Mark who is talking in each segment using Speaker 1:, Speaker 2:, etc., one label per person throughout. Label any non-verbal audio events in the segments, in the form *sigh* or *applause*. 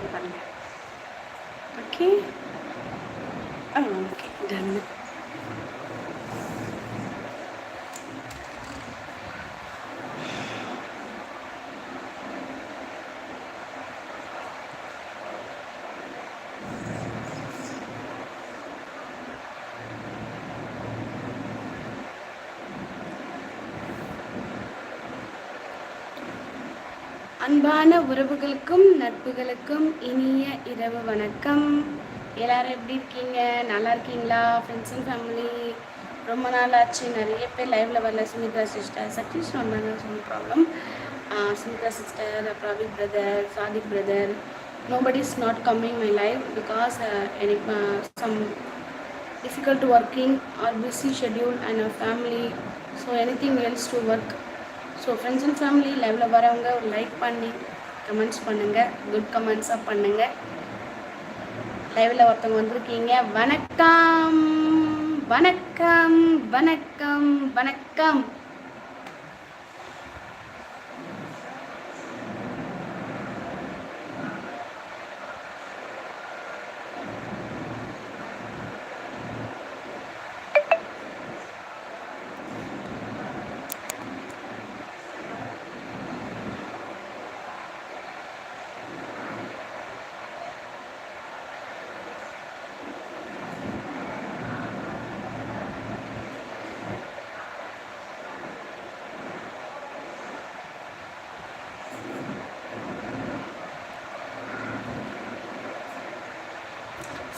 Speaker 1: Gracias. அன்பான உறவுகளுக்கும் நட்புகளுக்கும் இனிய இரவு வணக்கம் எல்லாரும் எப்படி இருக்கீங்க நல்லா இருக்கீங்களா ஃப்ரெண்ட்ஸ் அண்ட் ஃபேமிலி ரொம்ப நாள் ஆச்சு நிறைய பேர் லைவ்ல வரல சுமித்ரா சிஸ்டர் சதீஷ் வந்தாங்க சொன்ன ப்ராப்ளம் சுமித்ரா சிஸ்டர் ப்ராபிக் brother Sadiq brother nobody is not coming my life because எனக்கு some difficult working are busy schedule and a family so anything else to work so friends and family லைவில் வரவங்க ஒரு like பண்ணி comments பண்ணுங்கள் good கமெண்ட்ஸாக பண்ணுங்கள் லைவில் ஒருத்தவங்க வந்திருக்கீங்க வணக்கம் வணக்கம் வணக்கம் வணக்கம்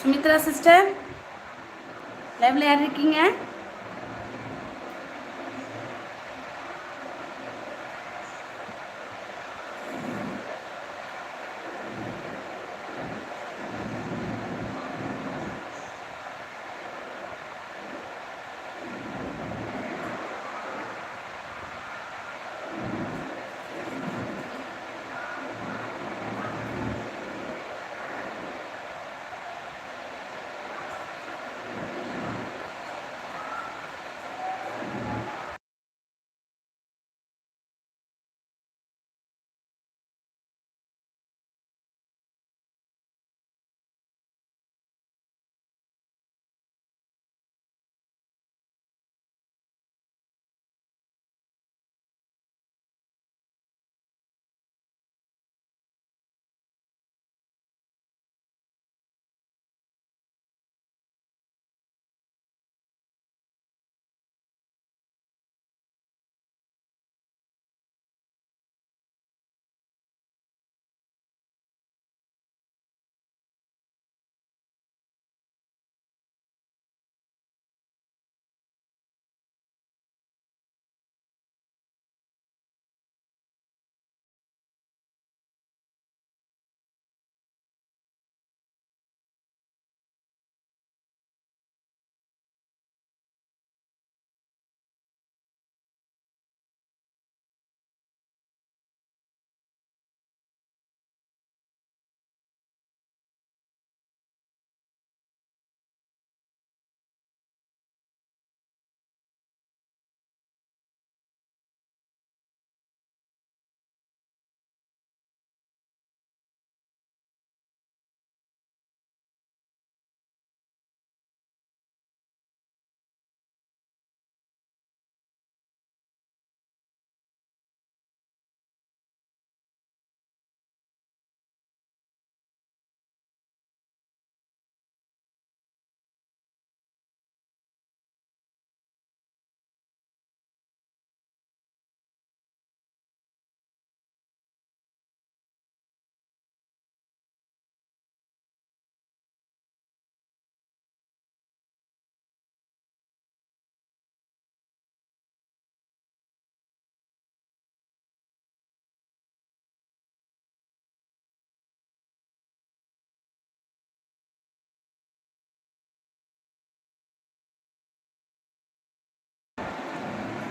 Speaker 1: சுமித்ரா சிஸ்டர் லைவ்ல யார் இருக்கீங்க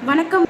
Speaker 1: வணக்கம்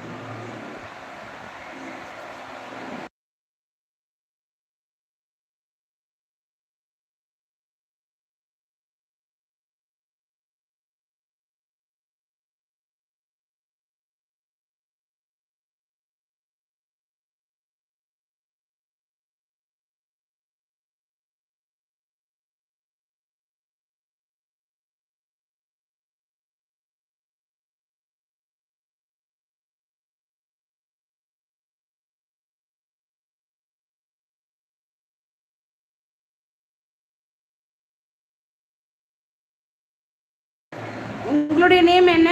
Speaker 1: உங்களுடைய நேம் என்ன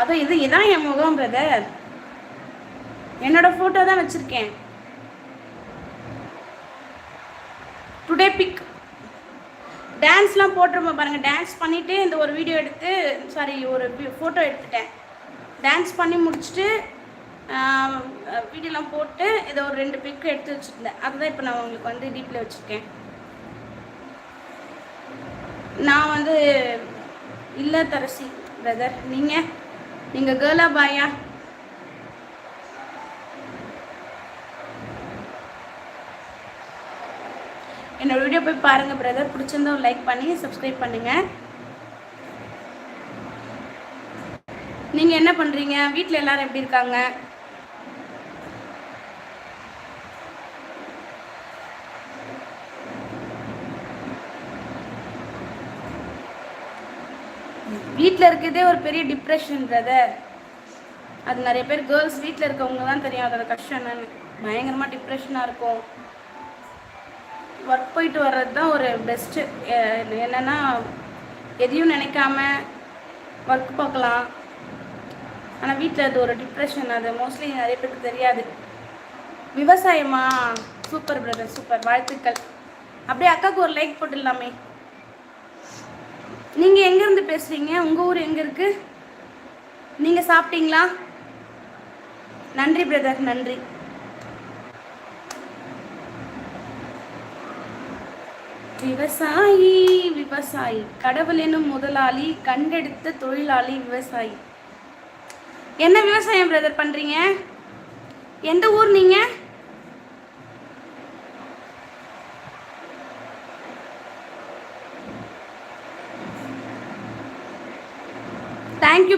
Speaker 1: அதோ இது இதான் என் முகம் பிரதர் என்னோட ஃபோட்டோ தான் வச்சுருக்கேன் டுடே பிக் டான்ஸ்லாம் போட்டிருப்போம் பாருங்கள் டான்ஸ் பண்ணிவிட்டு இந்த ஒரு வீடியோ எடுத்து சாரி ஒரு ஃபோட்டோ எடுத்துட்டேன் டான்ஸ் பண்ணி முடிச்சுட்டு வீடியோலாம் போட்டு இதை ஒரு ரெண்டு பிக்கு எடுத்து வச்சுருந்தேன் அதுதான் இப்போ நான் உங்களுக்கு வந்து டீப்பில் வச்சுருக்கேன் நான் வந்து இல்லை தரசி பிரதர் நீங்கள் நீங்கள் கேர்ளா பாயா என்னோட வீடியோ போய் பாருங்கள் பிரதர் பிடிச்சிருந்தோம் லைக் பண்ணி சப்ஸ்கிரைப் பண்ணுங்கள் நீங்கள் என்ன பண்ணுறீங்க வீட்டில் எல்லோரும் எப்படி இருக்காங்க வீட்டில் இருக்கிறதே ஒரு பெரிய டிப்ரெஷன் பிரதர் அது நிறைய பேர் கேர்ள்ஸ் வீட்டில் இருக்கவங்க தான் தெரியும் அதோட கஷ்டம் என்னன்னு பயங்கரமாக டிப்ரெஷனாக இருக்கும் ஒர்க் போயிட்டு வர்றது தான் ஒரு பெஸ்ட்டு என்னென்னா எதையும் நினைக்காம ஒர்க் பார்க்கலாம் ஆனால் வீட்டில் அது ஒரு டிப்ரெஷன் அது மோஸ்ட்லி நிறைய பேருக்கு தெரியாது விவசாயமா சூப்பர் பிரதர் சூப்பர் வாழ்த்துக்கள் அப்படியே அக்காவுக்கு ஒரு லைக் போட்டுடலாமே நீங்கள் எங்கேருந்து பேசுகிறீங்க உங்கள் ஊர் எங்கே இருக்குது நீங்கள் சாப்பிட்டீங்களா நன்றி பிரதர் நன்றி விவசாயி விவசாயி கடவுள் எனும் முதலாளி கண்டெடுத்த தொழிலாளி விவசாயி என்ன விவசாயம் பிரதர் பண்ணுறீங்க எந்த ஊர் நீங்கள்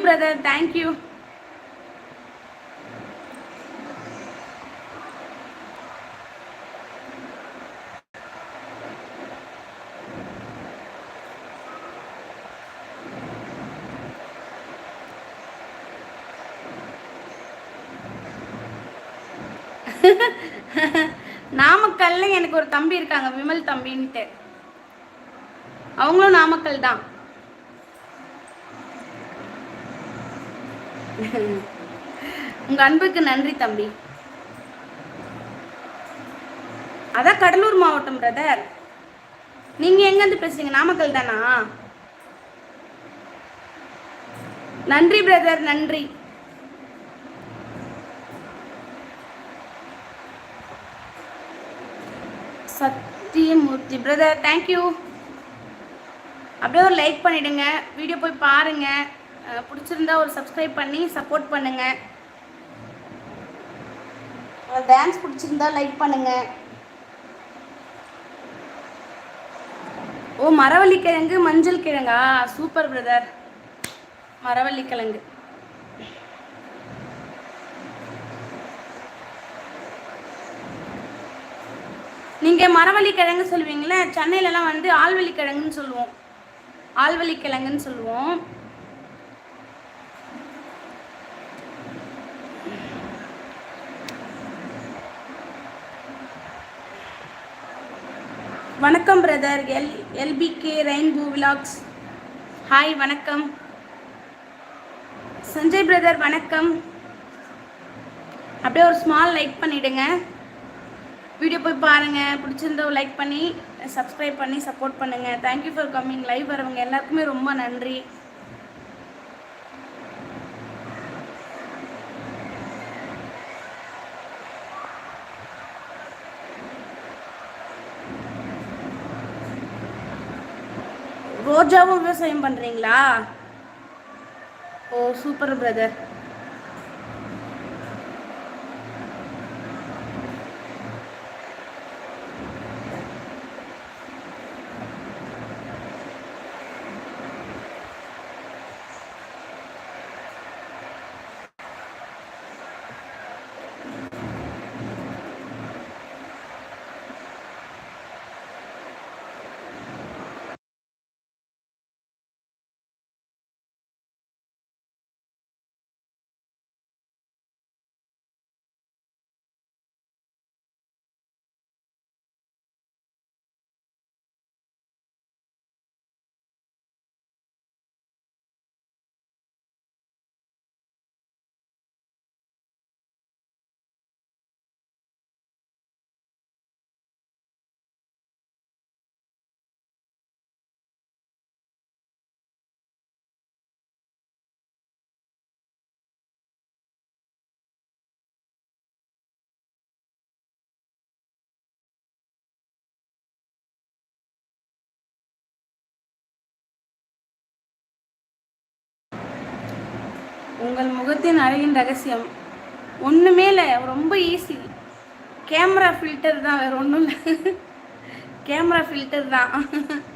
Speaker 1: பிரதர் தேங்க்யூ *laughs* நாமக்கல்ல எனக்கு ஒரு தம்பி இருக்காங்க விமல் தம்பின்ட்டு அவங்களும் நாமக்கல் தான் உங்கள் அன்புக்கு நன்றி தம்பி அதான் கடலூர் மாவட்டம் பிரதர் நீங்கள் எங்கேருந்து பேசுறீங்க நாமக்கல் தானா நன்றி பிரதர் நன்றி சத்தியமூர்த்தி பிரதர் தேங்க்யூ அப்படியே ஒரு லைக் பண்ணிவிடுங்க வீடியோ போய் பாருங்கள் பிடிச்சிருந்தா ஒரு சப்ஸ்கிரைப் பண்ணி சப்போர்ட் பண்ணுங்கள் டான்ஸ் பிடிச்சிருந்தா லைக் பண்ணுங்கள் ஓ மரவள்ளி கிழங்கு மஞ்சள் கிழங்கா சூப்பர் பிரதர் மரவள்ளி கிழங்கு நீங்கள் மரவள்ளி கிழங்கு சொல்லுவீங்களே சென்னையிலலாம் வந்து ஆழ்வள்ளி கிழங்குன்னு சொல்லுவோம் ஆழ்வள்ளி கிழங்குன்னு சொல்லுவோம் வணக்கம் brother L LPK rainbow vlogs hi வணக்கம் சஞ்சய் பிரதர் வணக்கம் அப்படியே ஒரு ஸ்மால் லைக் பண்ணிவிடுங்க வீடியோ போய் பாருங்கள் பிடிச்சிருந்தோ லைக் பண்ணி சப்ஸ்கிரைப் பண்ணி சப்போர்ட் பண்ணுங்கள் தேங்க்யூ ஃபார் கம்மிங் லைவ் வரவங்க எல்லாருக்குமே ரொம்ப நன்றி ரோஜாவும் விவசாயம் பண்ணுறீங்களா ஓ சூப்பர் பிரதர் உங்கள் முகத்தின் அழகின் ரகசியம் ஒன்றுமே இல்லை ரொம்ப ஈஸி கேமரா ஃபில்டர் தான் வேறு ஒன்றும் இல்லை கேமரா ஃபில்டர் தான் *laughs*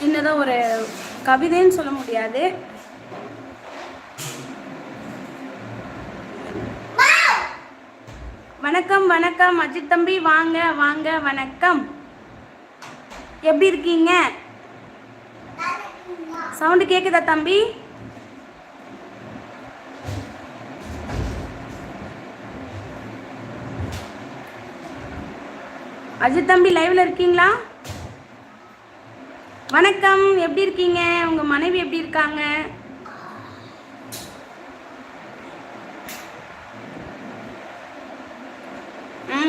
Speaker 1: சின்னதாக ஒரு கவிதைன்னு சொல்ல முடியாது வணக்கம் வணக்கம் அஜித் தம்பி வாங்க வாங்க வணக்கம் எப்படி இருக்கீங்க சவுண்டு கேட்குதா தம்பி அஜித் தம்பி லைவ்ல இருக்கீங்களா வணக்கம் எப்படி இருக்கீங்க உங்கள் மனைவி எப்படி இருக்காங்க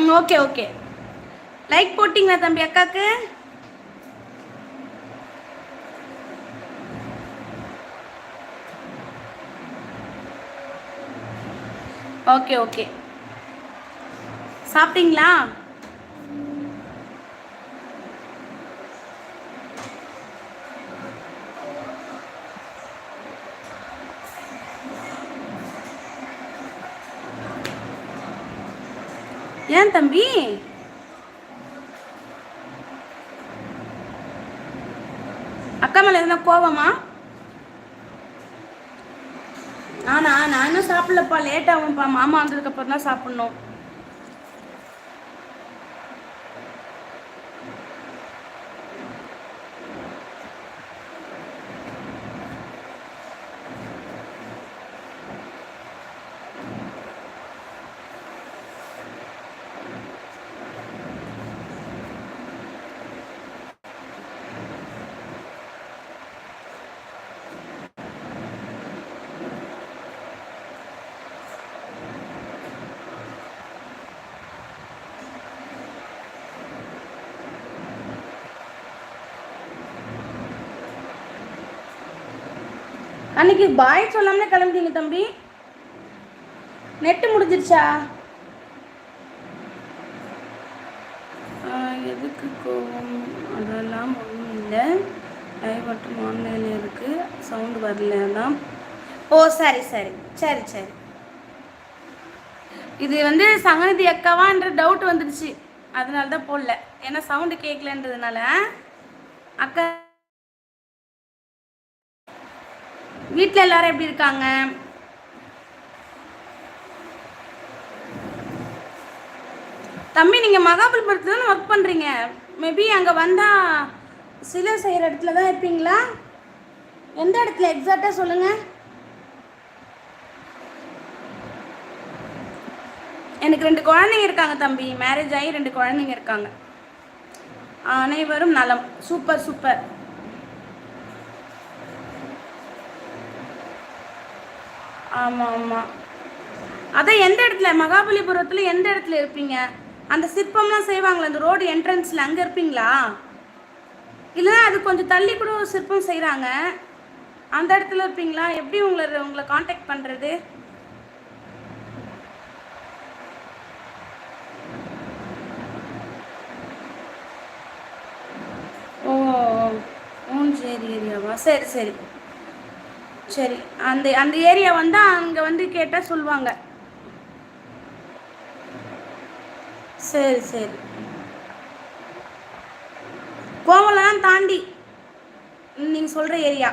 Speaker 1: ம் ஓகே ஓகே லைக் போட்டிங்களா தம்பி அக்காவுக்கு ஓகே ஓகே சாப்பிட்டீங்களா ஏன் தம்பி அக்கா மேலே எதுனா கோவமா ஆனா நானும் சாப்பிடலப்பா லேட் ஆகும்ப்பா மாமா வந்ததுக்கப்புறம் தான் சாப்பிட்ணும் அன்னைக்கு பாய் சொல்லாமலே கிளம்பிட்டீங்க தம்பி நெட்டு முடிஞ்சிருச்சா எதுக்கு கோவம் அதெல்லாம் ஒன்றும் இல்லை லைவ் மட்டும் ஆன்லைனில் இருக்குது சவுண்டு வரல தான் ஓ சரி சரி சரி சரி இது வந்து சங்கநிதி அக்காவான்ற டவுட் வந்துடுச்சு அதனால தான் போடல ஏன்னா சவுண்டு கேட்கலன்றதுனால அக்கா வீட்டில் எல்லாரும் எப்படி இருக்காங்க தம்பி நீங்கள் மகாபலிபுரத்தில் தானே ஒர்க் பண்ணுறீங்க மேபி அங்கே வந்தால் சிலை செய்கிற இடத்துல தான் இருப்பீங்களா எந்த இடத்துல எக்ஸாக்டாக சொல்லுங்கள் எனக்கு ரெண்டு குழந்தைங்க இருக்காங்க தம்பி மேரேஜ் ஆகி ரெண்டு குழந்தைங்க இருக்காங்க அனைவரும் நலம் சூப்பர் சூப்பர் ஆமாம் ஆமாம் அதான் எந்த இடத்துல மகாபலிபுரத்தில் எந்த இடத்துல இருப்பீங்க அந்த சிற்பம்லாம் செய்வாங்களே அந்த ரோடு என்ட்ரன்ஸில் அங்கே இருப்பீங்களா இல்லைனா அது கொஞ்சம் தள்ளி கூட ஒரு சிற்பம் செய்கிறாங்க அந்த இடத்துல இருப்பீங்களா எப்படி உங்களை உங்களை காண்டாக்ட் பண்ணுறது ஓ ஓ சரி ஏரியாவா சரி சரி சரி அந்த அந்த ஏரியா வந்தா அங்கே வந்து கேட்டால் சொல்லுவாங்க சரி சரி கோவலாம் தாண்டி நீங்கள் சொல்கிற ஏரியா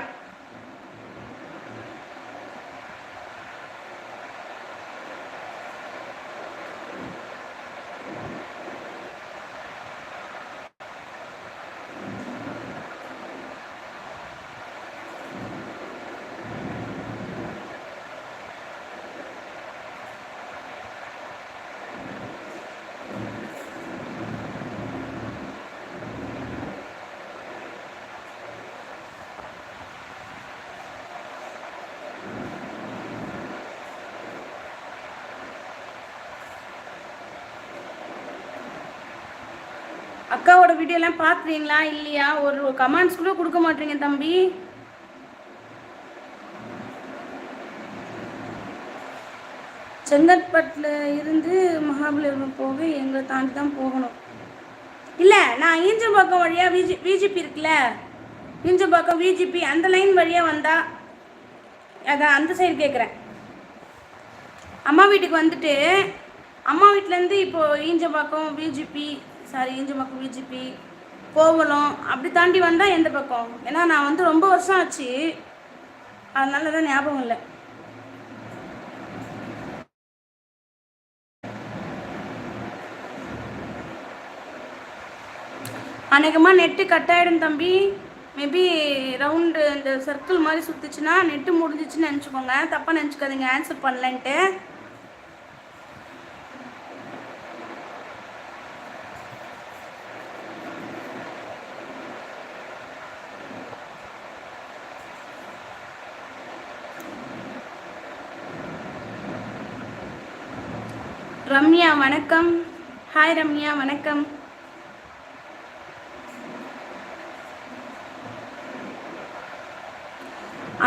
Speaker 1: அக்காவோட வீடியோலாம் பார்த்துறீங்களா இல்லையா ஒரு கமெண்ட்ஸ் கூட கொடுக்க மாட்டீங்க தம்பி செங்கற்பட்டில் இருந்து மகாபலிபுரம் போக எங்களை தாண்டி தான் போகணும் இல்லை நான் ஈஞ்சம்பாக்கம் வழியாக விஜி விஜிபி இருக்குல்ல ஈஞ்சம்பாக்கம் விஜிபி அந்த லைன் வழியாக வந்தால் அதான் அந்த சைடு கேட்குறேன் அம்மா வீட்டுக்கு வந்துட்டு அம்மா வீட்டிலேருந்து இப்போது ஈஞ்சம்பாக்கம் விஜிபி சாரி இஞ்சிமக்கு விஜிபி கோவலம் அப்படி தாண்டி வந்தால் எந்த பக்கம் ஏன்னா நான் வந்து ரொம்ப வருஷம் ஆச்சு அதனால தான் ஞாபகம் இல்லை அநேகமாக நெட்டு கட் ஆகிடும் தம்பி மேபி ரவுண்டு இந்த சர்க்கிள் மாதிரி சுற்றுச்சுன்னா நெட்டு முடிஞ்சிச்சுன்னு நினச்சிக்கோங்க தப்பாக நினச்சிக்காதீங்க ஆன்சர் பண்ணலன்ட்டு வணக்கம் ஹாய் ரம்யா வணக்கம்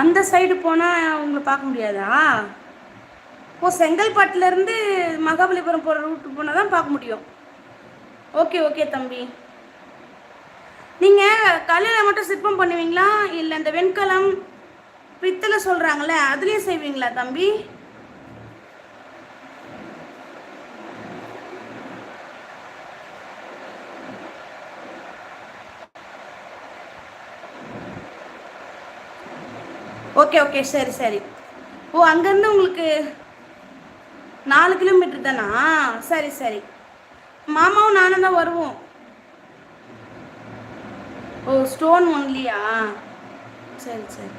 Speaker 1: அந்த சைடு போனால் உங்களை பார்க்க முடியாதா ஓ இருந்து மகாபலிபுரம் போகிற ரூட் போனால் தான் பார்க்க முடியும் ஓகே ஓகே தம்பி நீங்கள் கல்லில் மட்டும் சிற்பம் பண்ணுவீங்களா இல்லை இந்த வெண்கலம் பித்தளை சொல்றாங்களே அதுலேயும் செய்வீங்களா தம்பி ஓகே ஓகே சரி சரி ஓ அங்கேருந்து உங்களுக்கு நாலு கிலோமீட்டர் தானா சரி சரி மாமாவும் நானும் தான் வருவோம் ஓ ஸ்டோன் ஒன்லியா சரி சரி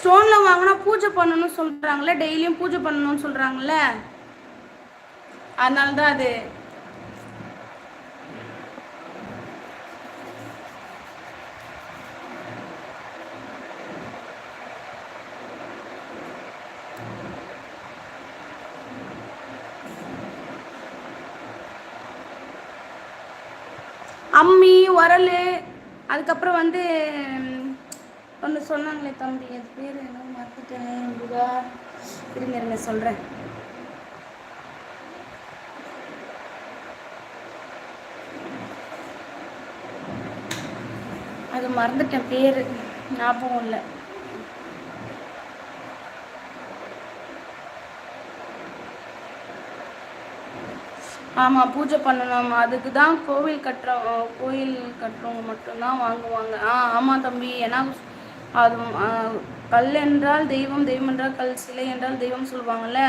Speaker 1: ஸ்டோனில் வாங்கினா பூஜை பண்ணணும்னு சொல்கிறாங்களே டெய்லியும் பூஜை பண்ணணும்னு சொல்கிறாங்களே அதனால தான் அது அதுக்கப்புறம் வந்து ஒன்று சொன்னாங்களே தம்பி அது பேர் என்ன மறந்துட்டேனே முருகா இருங்க இருங்க சொல்கிறேன் அது மறந்துட்டேன் பேர் ஞாபகம் இல்லை ஆமாம் பூஜை பண்ணணும் அதுக்கு தான் கோவில் கட்டுற கோயில் கட்டுறவங்க மட்டும்தான் வாங்குவாங்க ஆ ஆமாம் தம்பி ஏன்னா அது கல் என்றால் தெய்வம் தெய்வம் என்றால் கல் சிலை என்றால் தெய்வம் சொல்லுவாங்கள்ல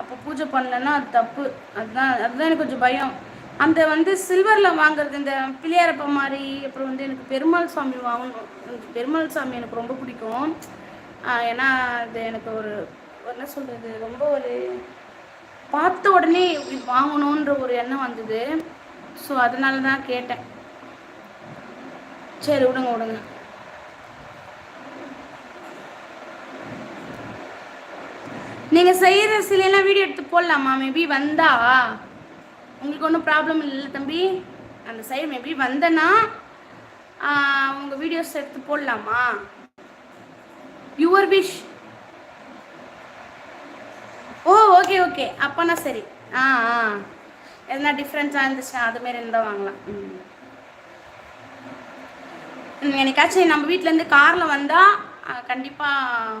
Speaker 1: அப்போ பூஜை பண்ணலன்னா அது தப்பு அதுதான் அதுதான் எனக்கு கொஞ்சம் பயம் அந்த வந்து சில்வரில் வாங்குறது இந்த பிள்ளையாரப்ப மாதிரி அப்புறம் வந்து எனக்கு பெருமாள் சாமி வாங்கணும் பெருமாள் சாமி எனக்கு ரொம்ப பிடிக்கும் ஏன்னா அது எனக்கு ஒரு என்ன சொல்கிறது ரொம்ப ஒரு பார்த்த உடனே வாங்கணுன்ற ஒரு எண்ணம் வந்தது ஸோ அதனால தான் கேட்டேன் சரி விடுங்க விடுங்க நீங்கள் செய்கிற சிலையெல்லாம் வீடியோ எடுத்து போடலாமா மேபி வந்தா உங்களுக்கு ஒன்றும் ப்ராப்ளம் இல்லை தம்பி அந்த சைடு மேபி வந்தேன்னா உங்கள் வீடியோஸ் எடுத்து போடலாமா your wish oh okay okay அப்போனா சரி ஆ ஆ எதனா டிஃப்ரெண்ட்ஸாக இருந்துச்சுன்னா அதுமாரி இருந்தால் வாங்கலாம் ம் எனக்காச்சும் நம்ம வீட்டிலேருந்து காரில் வந்தால் கண்டிப்பாக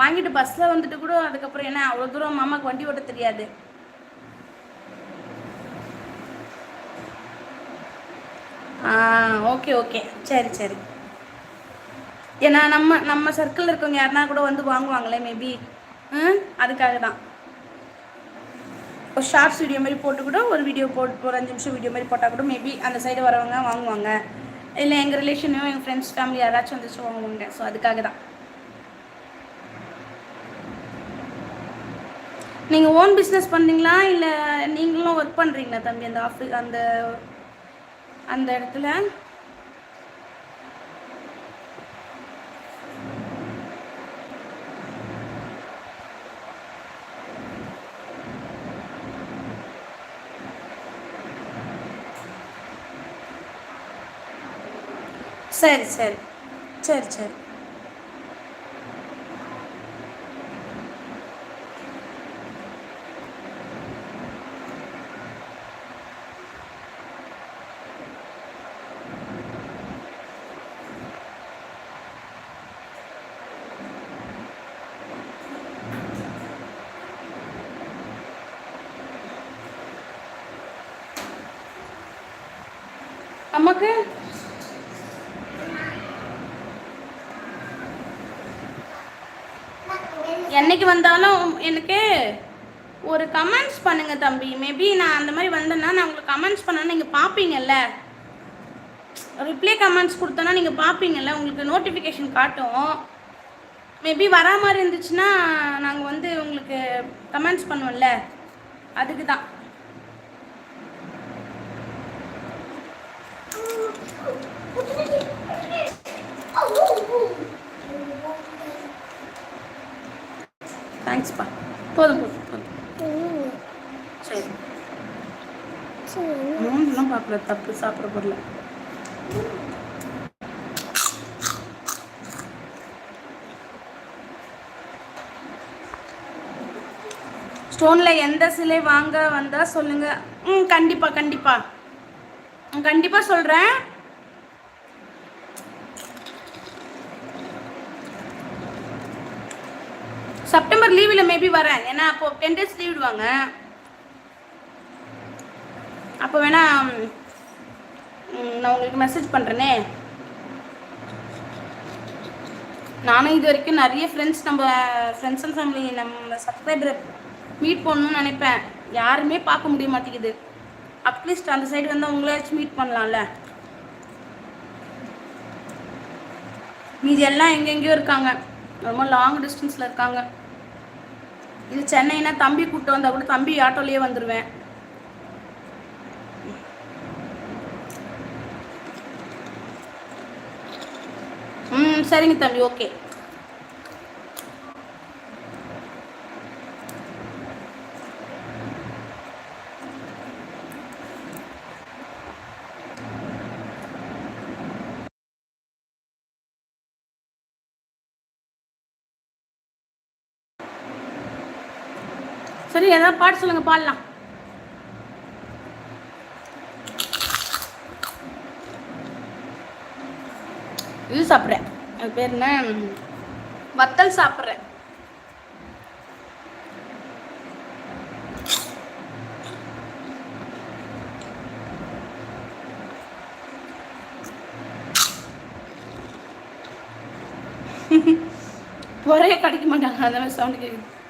Speaker 1: வாங்கிட்டு பஸ்ஸில் வந்துட்டு கூட அதுக்கப்புறம் என்ன அவ்வளோ தூரம் மாமாவுக்கு வண்டி ஓட்ட தெரியாது ஆ ஓகே ஓகே சரி சரி ஏன்னா நம்ம நம்ம சர்க்கிளில் இருக்கவங்க யாருன்னா கூட வந்து வாங்குவாங்களே மேபி ம் அதுக்காக தான் ஒரு ஷார்ட்ஸ் வீடியோ மாதிரி போட்டு கூட ஒரு வீடியோ போட்டு ஒரு அஞ்சு நிமிஷம் வீடியோ மாதிரி போட்டால் கூட மேபி அந்த சைடு வரவங்க வாங்குவாங்க இல்லை எங்கள் ரிலேஷனையும் எங்கள் ஃப்ரெண்ட்ஸ் ஃபேமிலி யாராச்சும் வந்துச்சு வாங்குவாங்க ஸோ அதுக்காக தான் நீங்கள் ஓன் பிஸ்னஸ் பண்ணுறீங்களா இல்லை நீங்களும் ஒர்க் பண்ணுறீங்களா தம்பி அந்த ஆஃபீஸ் அந்த அந்த இடத்துல சரி சரி சரி சரி என்னைக்கு வந்தாலும் எனக்கு ஒரு கமெண்ட்ஸ் பண்ணுங்கள் தம்பி மேபி நான் அந்த மாதிரி வந்தேன்னா நான் உங்களுக்கு கமெண்ட்ஸ் பண்ண நீங்கள் பாப்பீங்கல்ல ரிப்ளை கமெண்ட்ஸ் கொடுத்தோன்னா நீங்கள் பார்ப்பீங்கல்ல உங்களுக்கு நோட்டிஃபிகேஷன் காட்டும் மேபி வரா மாதிரி இருந்துச்சுன்னா நாங்கள் வந்து உங்களுக்கு கமெண்ட்ஸ் பண்ணுவோம்ல அதுக்கு தான் போதும் சரி பார்க்கல தப்பு சாப்பிட பொருள் ஸ்டோனில் எந்த சிலை வாங்க வந்தால் சொல்லுங்கள் ம் கண்டிப்பாக கண்டிப்பாக கண்டிப்பாக சொல்கிறேன் செப்டம்பர் லீவில் மேபி வரேன் ஏன்னா அப்போ டென் டேஸ் லீவ் விடுவாங்க அப்போ வேணா நான் உங்களுக்கு மெசேஜ் பண்ணுறேனே நானும் இது வரைக்கும் நிறைய ஃப்ரெண்ட்ஸ் நம்ம ஃப்ரெண்ட்ஸ் அண்ட் ஃபேமிலி நம்ம சப்ஸ்கிரைபர் மீட் பண்ணணும்னு நினைப்பேன் யாருமே பார்க்க முடிய மாட்டேங்குது அட்லீஸ்ட் அந்த சைடு வந்து அவங்களாச்சும் மீட் பண்ணலாம்ல மீதி எல்லாம் எங்கெங்கேயோ இருக்காங்க ரொம்ப லாங் டிஸ்டன்ஸில் இருக்காங்க இது சென்னைனா தம்பி கூப்பிட்டு வந்தால் கூட தம்பி ஆட்டோலேயே வந்துடுவேன் ம் சரிங்க தம்பி ஓகே நீங்கள் ஏதாவது பாட்டு சொல்லுங்கள் பாடலாம் இது சாப்பிட்றேன் அது பேர் என்ன வத்தல் சாப்பிட்றேன் ஒரே *laughs* கிடைக்க மாட்டாங்க அந்த மாதிரி சவுண்டு கேட்குது